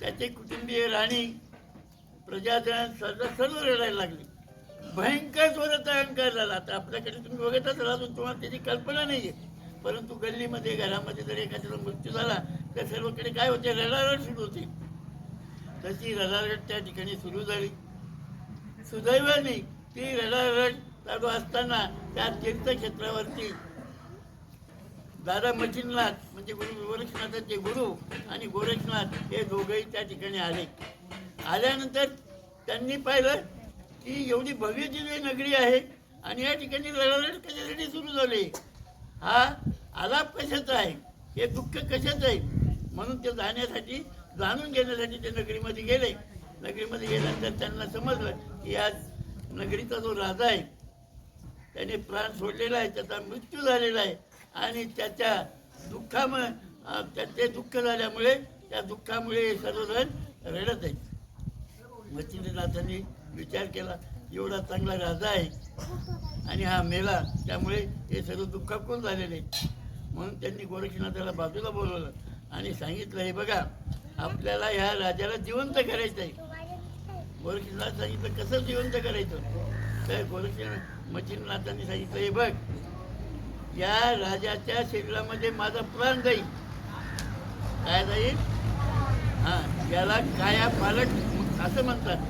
त्याचे कुटुंबीय राणी प्रजाजन सर्व सर्व रडायला लागले. भयंकर स्वतःचा अहंकार झाला आता आपल्याकडे तुम्ही बघतच राहतो तुम्हाला त्याची कल्पना नाही आहे परंतु गल्लीमध्ये घरामध्ये जर एखाद्याचा मृत्यू झाला तर सर्वकडे काय होते? रडारड सुरू होते. तशी रडारड त्या ठिकाणी सुरू झाली. सुदैवाने ती रडारड चालू असताना त्या तीर्थक्षेत्रावरती दादा मचिननाथ म्हणजे गुरु गोरक्षनाथाचे गुरु आणि गोरक्षनाथ हे दोघंही त्या ठिकाणी आले. आल्यानंतर त्यांनी पाहिलं की एवढी भव्य जी नगरी आहे आणि या ठिकाणी रडारड कशासाठी सुरू झाली? हा आलाप कशाचा आहे? हे दुःख कशाचं आहे? म्हणून ते जाण्यासाठी जाणून घेण्यासाठी ते नगरीमध्ये गेले. नगरीमध्ये गेल्यानंतर त्यांना समजलं की आज नगरीचा जो राजा आहे त्याने प्राण सोडलेला आहे त्याचा मृत्यू झालेला आहे. आणि त्याच्या दुःखामुळे ते दुःख झाल्यामुळे त्या दुःखामुळे हे सर्वजण रडत आहेत मच्छिंद्रनाथांनी विचार केला एवढा चांगला राजा आहे आणि हा मेला त्यामुळे हे सर्व कोण झालेले आहे. म्हणून त्यांनी गोरक्षनाथाला बाजूला बोलवलं आणि सांगितलं हे बघा आपल्याला ह्या राजाला जिवंत करायचं आहे. गोरक्षनाथ सांगितलं कसं जिवंत करायचं? तर गोरक्षनाथ मच्छिंद्रनाथांनी सांगितलं हे बघ या राजाच्या शरीरामध्ये माझा प्राण जाईल. काय जाईल? हा याला काया पालट असं म्हणतात.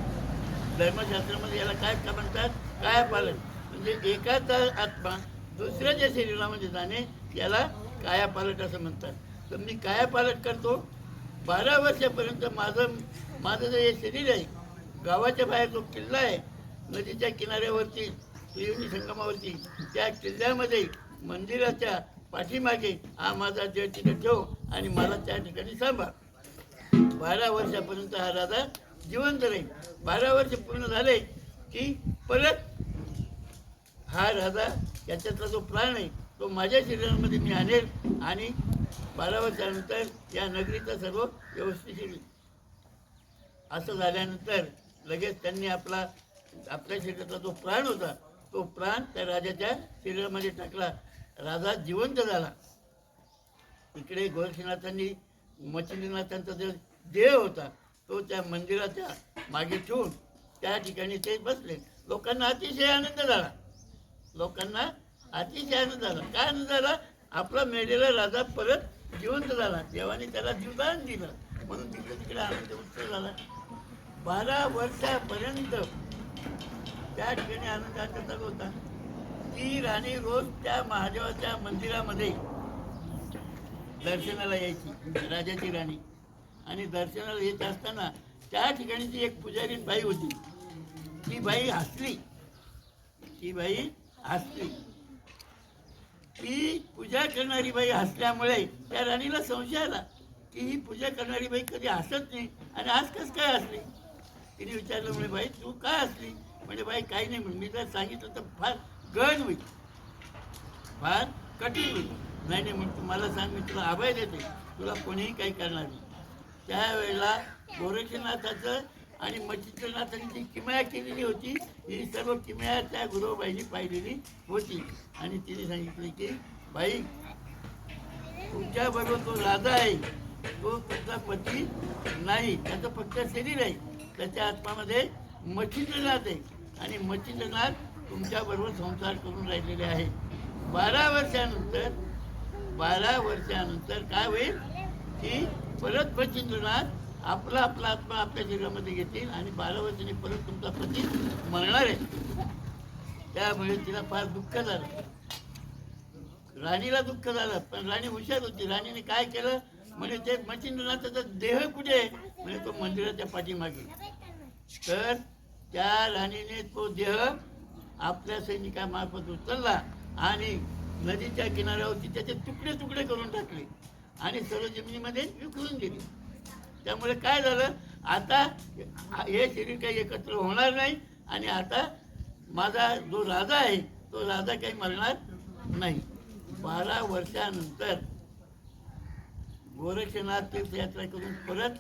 धर्मशास्त्रामध्ये याला काय का म्हणतात? काया पालट म्हणजे एकाचा आत्मा दुसऱ्याच्या शरीरामध्ये जाणे याला काया पालट असं म्हणतात. तर मी काया पालट करतो. बारा वर्षापर्यंत माझं माझं जे हे शरीर आहे गावाच्या बाहेर जो किल्ला आहे नदीच्या किनाऱ्यावरती त्रिवेणी संगमावरती त्या किल्ल्यामध्ये मंदिराच्या पाठीमागे हा माझा जय तिकडे ठेव आणि मला त्या ठिकाणी सांभाळ. बारा वर्षापर्यंत हा राजा जिवंत राहील. बारा वर्ष पूर्ण झाले की परत हा राजा याच्यातला जो प्राण आहे तो माझ्या शरीरामध्ये मी आणेल आणि बारा वर्षानंतर या नगरीचा सर्व व्यवस्थित होईल. असं झाल्यानंतर लगेच त्यांनी आपला आपल्या शरीरातला जो प्राण होता तो प्राण त्या राजाच्या शरीरामध्ये टाकला. राजा जिवंत झाला. इकडे गोरक्षनाथांनी मच्छिंद्रनाथांचा जो देह होता तो त्या मंदिराच्या मागे ठेवून त्या ठिकाणी ते बसले. लोकांना अतिशय आनंद झाला. लोकांना अतिशय आनंद झाला. काय आनंद झाला? आपला मेलेला राजा परत जिवंत झाला. देवाने त्याला जीवदान दिलं. म्हणून तिकडे तिकडे आनंद उत्सव झाला. बारा वर्षापर्यंत त्या ठिकाणी आनंद आनंद होता. ती राणी रोज त्या महादेवाच्या मंदिरामध्ये दर्शनाला यायची राजाची राणी. आणि दर्शनाला येत असताना त्या ठिकाणी ती एक पुजारी बाई होती. ती बाई हसली. ती बाई हसली. ती पूजा करणारी बाई हसल्यामुळे त्या राणीला संशय आला की ही पूजा करणारी बाई कधी हसत नाही. आणि आज कस काय हसली? तिने विचारलं म्हणे बाई तू काय हसली? म्हणजे बाई काही नाही म्हणे. मी जर सांगितलं तर फार गण होईल. फार कठीण होईल. नाही नाही मग तुम्हाला मला सांग मी तुला अभय देते. तुला कोणीही काही करणार नाही. त्यावेळेला गोरक्षनाथाचं आणि मच्छिंद्रनाथांनी जी किमया केलेली होती. ही सर्व किमया त्या गुरुबाईंनी पाहिलेली होती. आणि तिने सांगितले की बाई तुमच्याबरोबर तो राजा आहे तो तुमचा पती नाही. त्याचं फक्त शरीर आहे. त्याच्या आत्मामध्ये मच्छिंद्रनाथ आहे. आणि मच्छिंद्रनाथ तुमच्याबरोबर संसार करून राहिलेले आहे बारा वर्षानंतर बारा वर्षानंतर काय होईल? की परत मच्छिंद्रनाथ आपला आपला आत्मा आपल्या शरीरामध्ये घेतील आणि बारा वर्षांनी परत तुमचा पती मरणार आहे. त्यामुळे तिला फार दुःख झालं. राणीला दुःख झालं पण राणी हुशार होती. राणीने काय केलं? म्हणजे ते मच्छिंद्रनाथाचा देह कुठे आहे? म्हणजे तो मंदिराच्या पाठीमागे. तर त्या राणीने तो देह आपल्या सैनिकामार्फत उचलला आणि नदीच्या किनाऱ्यावरती त्याचे तुकडे तुकडे करून टाकले आणि सर्व जमिनीमध्ये विखरून गेले त्यामुळे काय झालं? आता हे शरीर काही एकत्र होणार नाही आणि आता माझा जो राजा आहे तो राजा काही मरणार नाही. बारा वर्षानंतर गोरक्षनाथ तीर्थयात्रा करून परत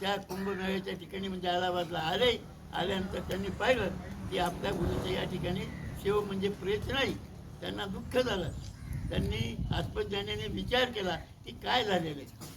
त्या कुंभमेळ्याच्या ठिकाणी म्हणजे अलाहाबादला आले. आल्यानंतर त्यांनी पाहिलं की आपल्या गुरुच्या या ठिकाणी सेव म्हणजे प्रेत नाही. त्यांना दुःख झालं. त्यांनी आत्मज्ञानाने विचार केला की काय झालेलं आहे?